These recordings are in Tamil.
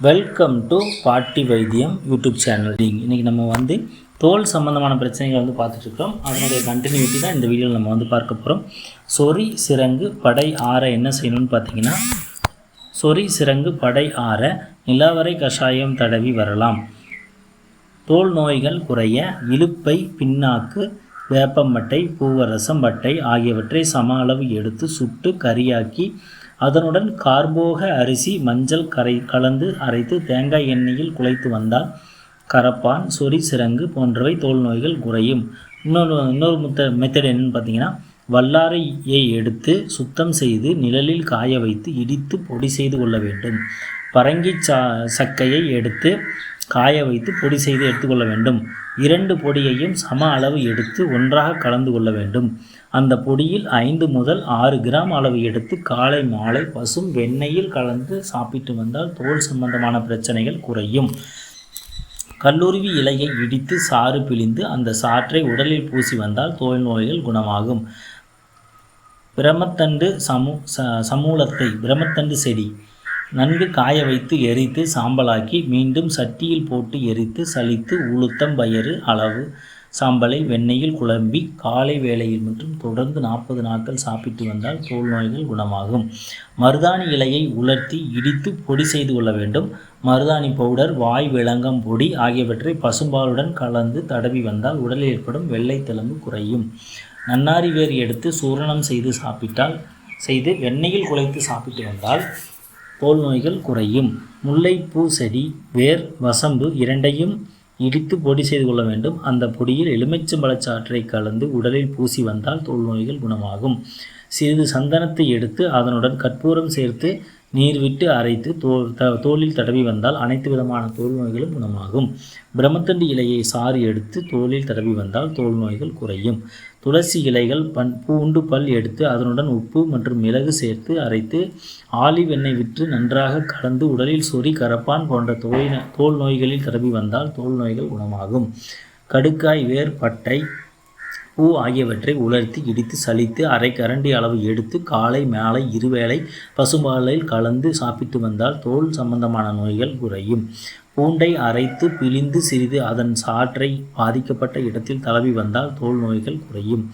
வெல்கம் டு பாட்டி வைத்தியம் யூடியூப் சேனல் இன்றைக்கி நம்ம வந்து தோல் சம்மந்தமான பிரச்சனைகள் வந்து பார்த்துட்ருக்கோம் அதனுடைய கண்டினியூட்டி தான் இந்த வீடியோவில் நம்ம வந்து பார்க்க போகிறோம் சொறி சிறங்கு படை ஆற என்ன செய்யணும்னு பார்த்தீங்கன்னா சொறி சிறங்கு படை ஆற நிலவரை கஷாயம் தடவி வரலாம். தோல் நோய்கள் குறைய இழுப்பை பின்னாக்கு வேப்பம்பட்டை பூவரசம் பட்டை ஆகியவற்றை சம அளவு எடுத்து சுட்டு கறியாக்கி அதனுடன் கார்போக அரிசி மஞ்சள் கரை கலந்து அரைத்து தேங்காய் எண்ணெயில் குலைத்து வந்தால் கரப்பான் சொறி சிறங்கு போன்றவை தோல் நோய்கள் குறையும். இன்னொரு இன்னொரு முத்த மெத்தட் என்னன்னு பார்த்தீங்கன்னா வல்லாரையை எடுத்து சுத்தம் செய்து நிழலில் காய வைத்து இடித்து பொடி செய்து கொள்ள வேண்டும். பரங்கி சா சக்கையை எடுத்து காய வைத்து பொடி செய்து எடுத்துக்கொள்ள வேண்டும். இரண்டு பொடியையும் சம அளவு எடுத்து ஒன்றாக கலந்து கொள்ள வேண்டும். அந்த பொடியில் ஐந்து முதல் ஆறு கிராம் அளவு எடுத்து காலை மாலை பசும் வெண்ணெயில் கலந்து சாப்பிட்டு வந்தால் தோல் சம்பந்தமான பிரச்சனைகள் குறையும். கல்லூருவி இலையை இடித்து சாறு பிழிந்து அந்த சாற்றை உடலில் பூசி வந்தால் தோல் நோய்கள் குணமாகும். பிரமத்தண்டு சமூ ச சமூலத்தை பிரமத்தண்டு செடி. நன்கு காய வைத்து எரித்து சாம்பலாக்கி மீண்டும் சட்டியில் போட்டு எரித்து சலித்து உளுத்தம் பயறு அளவு சாம்பலை வெண்ணெயில் குழம்பி காலை வேளையில் மற்றும் தொடர்ந்து நாற்பது நாட்கள் சாப்பிட்டு வந்தால் தோல் நோய்கள் குணமாகும். மருதாணி இலையை உலர்த்தி இடித்து பொடி செய்து கொள்ள வேண்டும். மருதாணி பவுடர் வாய் விளங்கம் பொடி ஆகியவற்றை பசும்பாலுடன் கலந்து தடவி வந்தால் உடலில் ஏற்படும் வெள்ளை தழும்பு குறையும். நன்னாரி வேர் எடுத்து சூரணம் செய்து சாப்பிட்டால் செய்து வெண்ணெயில் குழைத்து சாப்பிட்டு வந்தால் தோல் நோய்கள் குறையும். முல்லைப்பூ செடி வேர் வசம்பு இரண்டையும் இடித்து பொடி செய்து கொள்ள வேண்டும். அந்த பொடியில் எலுமிச்சம்பழச்சாற்றை கலந்து உடலில் பூசி வந்தால் தோல் நோய்கள் குணமாகும். சிறிது சந்தனத்தை எடுத்து அதனுடன் கற்பூரம் சேர்த்து நீர் விட்டு அரைத்து தோல் த தோலில் தடவி வந்தால் அனைத்து விதமான தோல் நோய்களும் குணமாகும். பிரம்மத்தண்டு இலையை சாறு எடுத்து தோலில் தடவி வந்தால் தோல் நோய்கள் குறையும். துளசி இலைகள் பண் பூண்டு பல் எடுத்து அதனுடன் உப்பு மற்றும் மிளகு சேர்த்து அரைத்து ஆலிவ் எண்ணெய் விற்று நன்றாக கலந்து உடலில் சொறி கரப்பான் போன்ற தோல் தோல் நோய்களில் தடவி வந்தால் தோல் நோய்கள் குணமாகும். கடுக்காய் வேர் பட்டை பூ ஆகியவற்றை உலர்த்தி இடித்து சலித்து அரை கரண்டி அளவு எடுத்து காலை மாலை இருவேளை பசும்பாலில் கலந்து சாப்பிட்டு வந்தால் தோல் சம்பந்தமான நோய்கள் குறையும். பூண்டை அரைத்து பிழிந்து சிறிது அதன் சாற்றை பாதிக்கப்பட்ட இடத்தில் தளவி வந்தால் தோல் நோய்கள் குறையும்.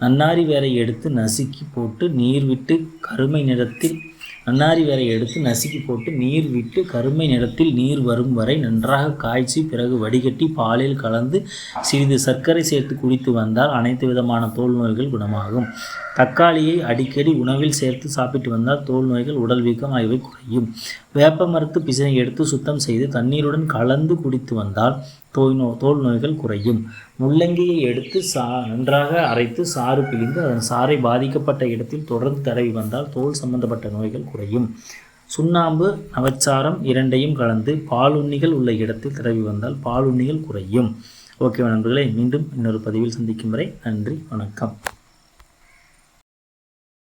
நன்னாரி வேரை எடுத்து நசுக்கி போட்டு நீர் விட்டு கருமை நிறத்தில் நன்னாரி வேரை எடுத்து நசுக்கி போட்டு நீர் விட்டு கருமை நிறத்தில் நீர் வரும் வரை நன்றாக காய்ச்சி பிறகு வடிகட்டி பாலில் கலந்து சிறிது சர்க்கரை சேர்த்து குடித்து வந்தால் அனைத்து விதமான தோல் நோய்கள் குணமாகும். தக்காளியை அடிக்கடி உணவில் சேர்த்து சாப்பிட்டு வந்தால் தோல் நோய்கள் உடல் வீக்கம் ஆகியவை குறையும். வேப்ப மரத்து பிசினை எடுத்து சுத்தம் செய்து தண்ணீருடன் கலந்து குடித்து வந்தால் தோய் நோ தோல் நோய்கள் குறையும். முள்ளங்கியை எடுத்து சா நன்றாக அரைத்து சாறு பிழிந்து அதன் சாறை பாதிக்கப்பட்ட இடத்தில் தொடர்ந்து தடவி வந்தால் தோல் சம்பந்தப்பட்ட நோய்கள் குறையும். சுண்ணாம்பு நவச்சாரம் இரண்டையும் கலந்து பாலுண்ணிகள் உள்ள இடத்தில் தடவி வந்தால் பாலுண்ணிகள் குறையும். ஓகே நண்பர்களே மீண்டும் இன்னொரு பதிவில் சந்திக்கும் வரை நன்றி வணக்கம்.